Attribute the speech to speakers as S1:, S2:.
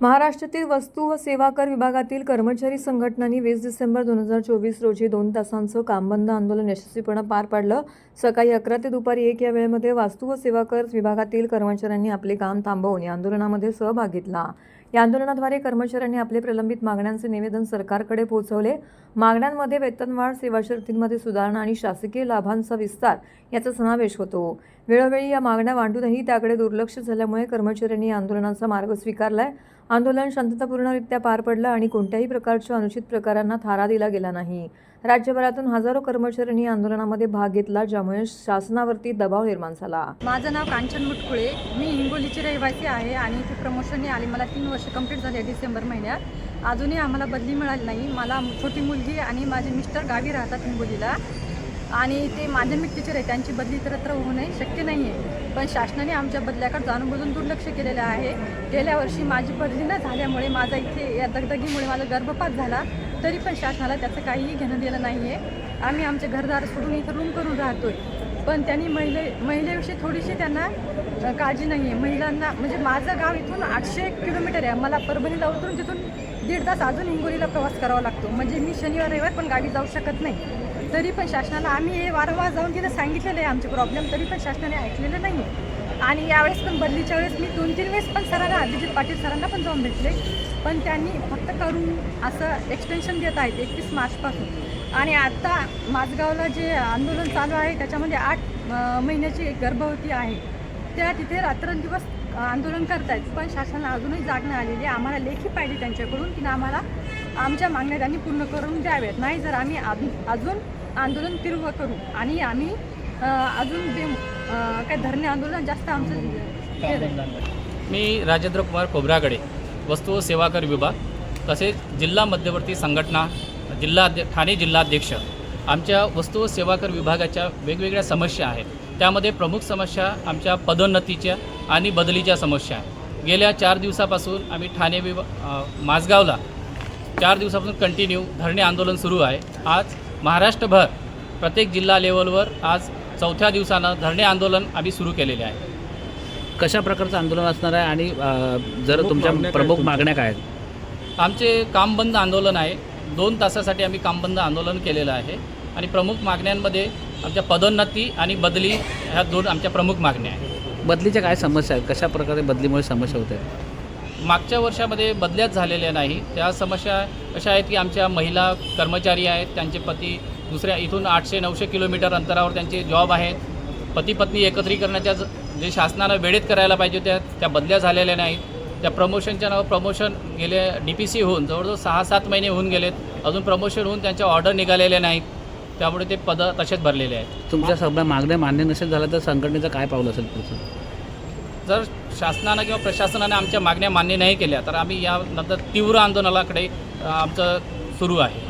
S1: महाराष्ट्रातील वस्तू व सेवा कर विभागातील कर्मचारी संघटनांनी वीस डिसेंबर दोन हजार चोवीस रोजी दोन तासांचं कामबंद आंदोलन यशस्वीपणे पार पाडलं. सकाळी अकरा ते दुपारी एक या वेळेमध्ये वास्तू व सेवा कर विभागातील कर्मचाऱ्यांनी आपले काम थांबवून या आंदोलनामध्ये सहभाग घेतला. या आंदोलनाद्वारे कर्मचाऱ्यांनी आपले प्रलंबित मागण्यांचे निवेदन सरकारकडे पोहोचवले. मागण्यांमध्ये वेतनवाढ सेवा शर्तींमध्ये सुधारणा आणि शासकीय लाभांचा विस्तार याचा समावेश होतो. वेळोवेळी या मागण्या मांडूनही त्याकडे दुर्लक्ष झाल्यामुळे कर्मचाऱ्यांनी या आंदोलनाचा मार्ग स्वीकारलाय. आंदोलन शांततापूर्णरित्या पार पडलं आणि कोणत्याही प्रकारच्या अनुचित प्रकारांना थारा दिला गेला नाही. राज्यभरातून हजारो कर्मचाऱ्यांनी आंदोलनामध्ये भाग घेतला ज्यामुळे शासनावरती दबाव निर्माण झाला.
S2: माझं नाव कांचन मुटकुळे. मी हिंगोलीची रहिवासी आहे आणि इथे प्रमोशनने आले. मला तीन वर्ष कंप्लीट झाले डिसेंबर महिन्यात. अजूनही आम्हाला बदली मिळाली नाही. मला छोटी मुलगी आणि माझे मिस्टर गावी राहतात हिंगोलीला. आणि ते माध्यमिक टीचर आहे त्यांची बदली इतरत्र होणे शक्य नाही आहे पण शासनाने आमच्या बदल्याकडे जाणून बुजून दुर्लक्ष केलेलं आहे. गेल्या वर्षी माझी बदली न झाल्यामुळे माझा इथे या दगदगीमुळे माझा गर्भपात झाला तरी पण शासनाला त्याचं काहीही घेणं दिलं नाही आहे आम्ही आमचे घरदार सोडून इथं रूम करून राहतोय. पण त्यांनी महिले महिलेविषयी थोडीशी त्यांना काळजी नाही आहे महिलांना म्हणजे माझं गाव इथून आठशे किलोमीटर आहे. मला परभणीला उतरून तिथून दीड तास अजून हिंगोलीला प्रवास करावा लागतो. म्हणजे मी शनिवार रविवार पण गावी जाऊ शकत नाही. तरी पण शासनाला आम्ही हे वारंवार जाऊन तिथं सांगितलेलं आहे आमचे प्रॉब्लेम तरी पण शासनाने ऐकलेलं नाही आणि यावेळेस पण बदलीच्या वेळेस मी दोन तीन वेळेस पण सरांना अभिजित पाटील सरांना पण जाऊन भेटले. पण त्यांनी फक्त करून असं एक्सटेन्शन देत आहेत एकतीस मार्चपासून. आणि आत्ता माझगावला जे आंदोलन चालू आहे त्याच्यामध्ये आठ महिन्याची एक गर्भवती आहे. त्या तिथे रात्रंदिवस आंदोलन करत आहेत. पण शासनाला अजूनही जाग नाही आलेली आहे. आम्हाला लेखी पाहिजे त्यांच्याकडून की आम्हाला आमच्या मागण्या त्यांनी पूर्ण करून द्याव्यात. नाही जर आम्ही अजून अजून आंदोलन तीव्र करू. आणि आम्ही अजून बे काय धरणे आंदोलन जास्त आमचं
S3: मी राजेंद्र कुमार खोबरागडे वस्तू व सेवा कर विभाग तसेच जिल्हा मध्यवर्ती संघटना जिल्हा ठाणे जिल्हाध्यक्ष. आमच्या वस्तू व सेवा कर विभागाच्या वेगवेगळ्या समस्या आहेत. त्यामध्ये प्रमुख समस्या आमच्या पदोन्नतीच्या आणि बदलीच्या समस्या आहेत. गेल्या चार दिवसापासून आम्ही ठाणे विभा माझगावला चार दिवसापासून कंटिन्यू धरणे आंदोलन सुरू आहे. आज महाराष्ट्रभर प्रत्येक जिल्हा लेवलवर आज चौथ्या दिवसानं धरणे आंदोलन आम्ही सुरू केलेले आहे.
S4: कशा प्रकारचं आंदोलन असणार आहे आणि जर तुमच्या प्रमुख? मागण्या काय आहेत?
S3: आमचे कामबंद आंदोलन आहे. दोन तासासाठी आम्ही कामबंद आंदोलन केलेलं आहे आणि प्रमुख मागण्यांमध्ये आमच्या पदोन्नती आणि बदली ह्या दोन आमच्या प्रमुख मागण्या आहेत.
S4: बदलीच्या काय समस्या आहेत? कशा प्रकारे बदलीमुळे समस्या होत आहेत?
S3: मागच्या वर्षामध्ये बदल्याच झालेल्या नाही. त्या समस्या अशा आहेत की आमच्या महिला कर्मचारी आहेत त्यांचे पती दुसऱ्या इथून आठशे नऊशे किलोमीटर अंतरावर त्यांचे जॉब आहेत. पती पत्नी एकत्रीकरणाच्या ज- जे शासनानं वेळेत करायला पाहिजे त्या त्या बदल्या झालेल्या नाहीत. त्या प्रमोशनच्या नाव प्रमोशन गेले डी पी सी होऊन जवळजवळ सहा सात महिने होऊन गेलेत. अजून प्रमोशन होऊन त्यांच्या ऑर्डर निघालेल्या नाहीत. त्यामुळे ते पदं तसेच भरलेले आहेत.
S4: तुमच्या सगळ्या मागण्या मान्य नसेल झाल्या तर संघटनेचं काय पाऊल असेल पुढचं?
S3: जर शासनानं किंवा प्रशासनाने आमच्या मागण्या मान्य नाही केल्या तर आम्ही यानंतर तीव्र आंदोलनाकडे आमचं सुरू आहे.